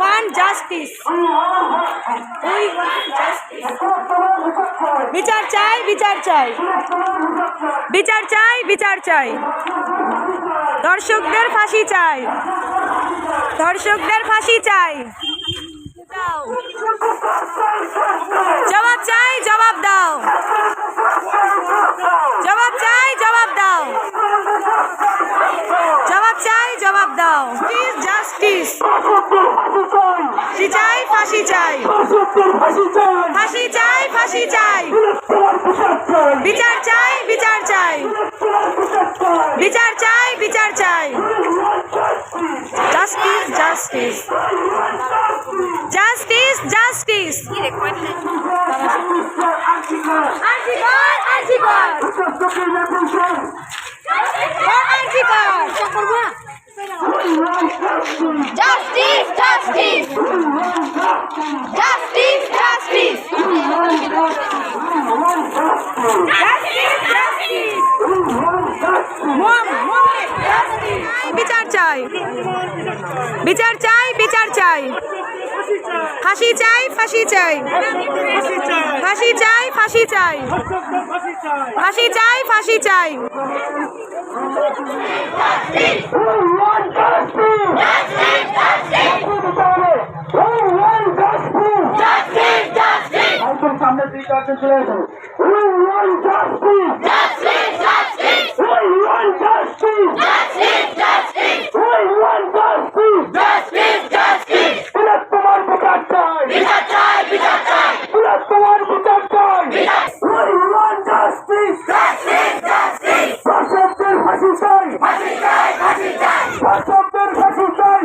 Want justice we want বিচার চাই বিচার চাই বিচার চাই বিচার চাই দর্শকদের ফাঁসি চাই। দর্শকদের ফাঁসি চাই। জবাব চাই, জবাব দাও। জবাব চাই, জবাব দাও। জবাব চাই, জবাব দাও। জাস্টিস ফাঁসি চাই? ফাঁসি চাই। ফাঁসি চাই ফাঁসি চাই। বিচার চাই বিচার চাই। বিচার চাই বিচার চাই। Justice justice justice justice RG Kar RG Kar RG Kar Justice, justice, justice, justice. বিচার চাই। বিচার চাই বিচার চাই। ফাঁসি চাই ফাঁসি চাই। ফাঁসি চাই ফাঁসি চাই। ফাঁসি চাই ফাঁসি চাই। সামনে We want justice! We want justice! We want justice! Police তোমার বিচার চাই পুলিশ তোমার বিচার চাই We want justice! দর্শকদের ফাঁসি চাই দর্শকদের ফাঁসি চাই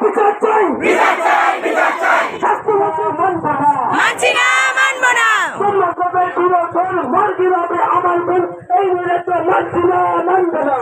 পুলিশ চাই। বিচার চাই শাস্তি হতে মানব না মানছি না মানব না। তোমরা কবে বিরোধের মার আমার মন এই মেয়েটা মানছি না মানব না।